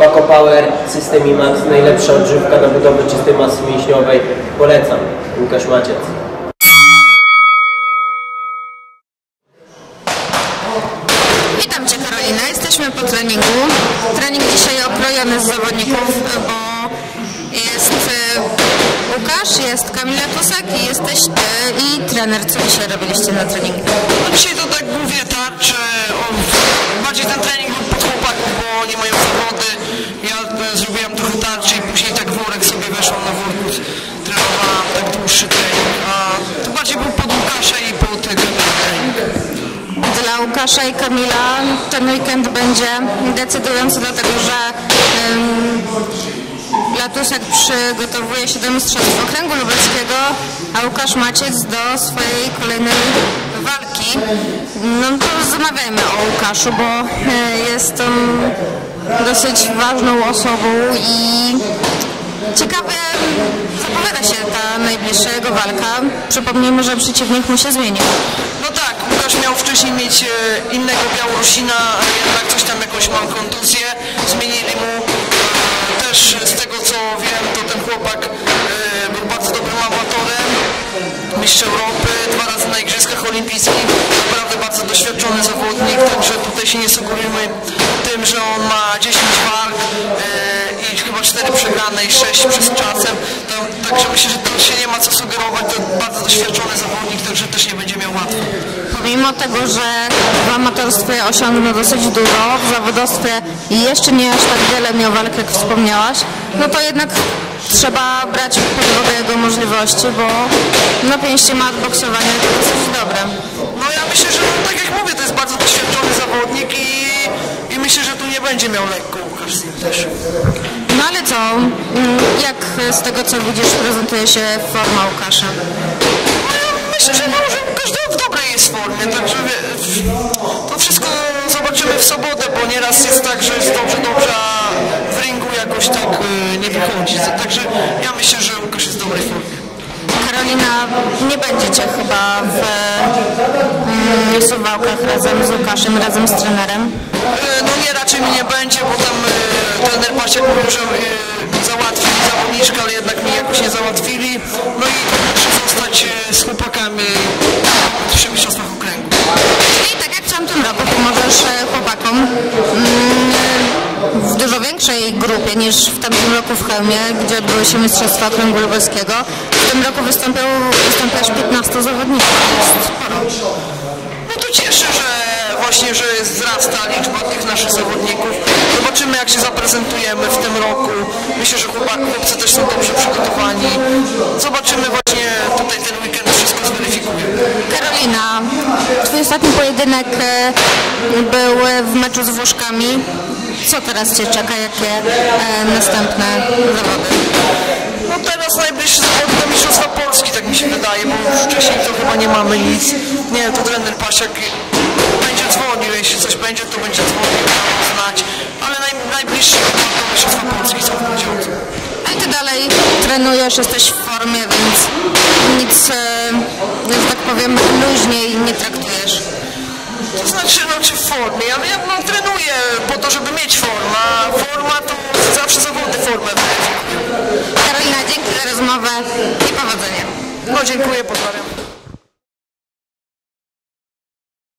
Paco Power, System IMAX, najlepsza odżywka na budowę czystej masy mięśniowej. Polecam. Łukasz Maciec. Witam Cię Karolina, jesteśmy po treningu. Trening dzisiaj okrojony z zawodników, bo jest e, Łukasz, jest Kamila Tusak i jesteś Ty i trener. Co dzisiaj robiliście na treningu? No dzisiaj to tak mówię tarcze, o, bardziej ten trening był pod chłopaków, bo oni mają zawody. Ja e, zrobiłem trochę tarczy i później tak worek sobie weszłam na worku, trenowałam tak dłuższy trening, a to bardziej był pod Łukasza i pod tego. Dla Łukasza i Kamila ten weekend będzie decydujący, dlatego że um, Latusak przygotowuje się do Mistrzostw Okręgu Lubelskiego, a Łukasz Maciec do swojej kolejnej walki. No to zamawiajmy o Łukaszu, bo e, jest on dosyć ważną osobą i ciekawe zapowiada się ta najbliższa jego walka. Przypomnijmy, że przeciwnik mu się zmienił. No tak, Łukasz miał wcześniej mieć e, innego Białorusina, jednak coś mistrz Europy, dwa razy na Igrzyskach Olimpijskich, naprawdę bardzo doświadczony zawodnik, także tutaj się nie sugerujmy tym, że on ma 10 walk e, i chyba 4 przegrane i 6 przez czasem, także myślę, że to się nie ma co sugerować, to bardzo doświadczony zawodnik, także też nie będzie miał łatwo. Pomimo tego, że w amatorstwie osiągnął dosyć dużo, w zawodowstwie jeszcze nie aż tak wiele miał walk, jak wspomniałaś, no to jednak trzeba brać pod uwagę jego możliwości, bo na pięści ma boksowanie to dosyć dobre. No ja myślę, że no, tak jak mówię, to jest bardzo doświadczony zawodnik i, i myślę, że tu nie będzie miał lekko Łukasz z nim też. No ale co, mm, jak z tego co widzisz prezentuje się forma Łukasza? No ja myślę, że może Łukasz do- w dobrej jest formie, także to wszystko zobaczymy w sobotę, bo nieraz jest tak, że jest dobrze, dobrze, jakoś tak y, nie wychodzi. Także ja myślę, że Łukasz jest w dobrej formie. Karolina, nie będziecie chyba w mm, suwałkach razem z Łukaszem, razem z trenerem? E, No nie, raczej mi nie będzie, bo tam e, trener Pasiak mówił, że e, załatwili zawodniczkę, ale jednak mi jakoś nie załatwili. No i muszę zostać e, z chłopakami dużo większej grupie niż w tamtym roku w Chełmie, gdzie odbyły się Mistrzostwa Okręgu Lubelskiego. W tym roku wystąpił, wystąpiło aż 15 zawodników. No to cieszę, że właśnie, że wzrasta liczba tych naszych zawodników. Zobaczymy jak się zaprezentujemy w tym roku. Myślę, że chłopaki, chłopcy też są dobrze przygotowani. Zobaczymy właśnie tutaj ten weekend wszystko zweryfikuje. Karolina, twój ostatni pojedynek e, był w meczu z Włoszkami. Co teraz Cię czeka? Jakie e, następne zawody? No teraz najbliższy zawód to Mistrzostwa Polski, tak mi się wydaje, bo już wcześniej to chyba nie mamy nic. Nie, to trener Pasiak będzie dzwonił, jeśli coś będzie, to będzie dzwonił, dał znać. Ale naj, najbliższy chyba to Mistrzostwa Polski są w poniedziałek. A i Ty dalej trenujesz, jesteś w formie, więc nic, e, że tak powiem, luźniej nie traktujesz. To znaczy, no czy w formie, ale ja no, trenuję po to, żeby mieć formę, a forma to zawsze zawody formę. Karolina, dzięki za rozmowę i powodzenia. No dziękuję, pozdrawiam.